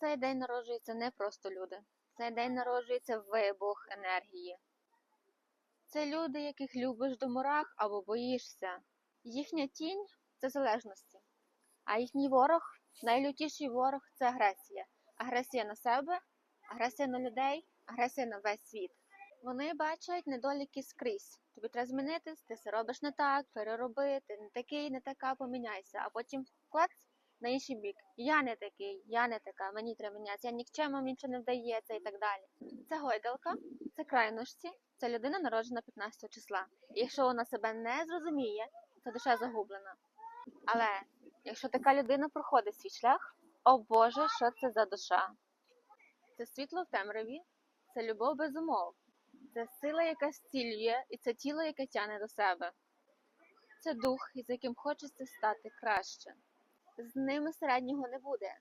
Цей день народжуються не просто люди. Цей день народжується вибух енергії. Це люди, яких любиш до мурах або боїшся. Їхня тінь це залежності. А їхній ворог, найлютіший ворог це агресія. Агресія на себе, агресія на людей, агресія на весь світ. Вони бачать недоліки скрізь. Тобі треба змінитись, ти все робиш не так, перероби, ти не такий, не така, поміняйся. А потім клац на інший бік. Я не такий, я не така, мені треба мінятися, я нікчемо, нічого не вдається і так далі. Це гойдалка, це крайнощі, це людина народжена 15 числа. І якщо вона себе не зрозуміє, це душа загублена. Але якщо така людина проходить свій шлях, о Боже, що це за душа? Це світло в темряві, це любов без умов, це сила, яка зцілює, і це тіло, яке тягне до себе. Це дух, із яким хочеться стати краще. З ними середнього не буде.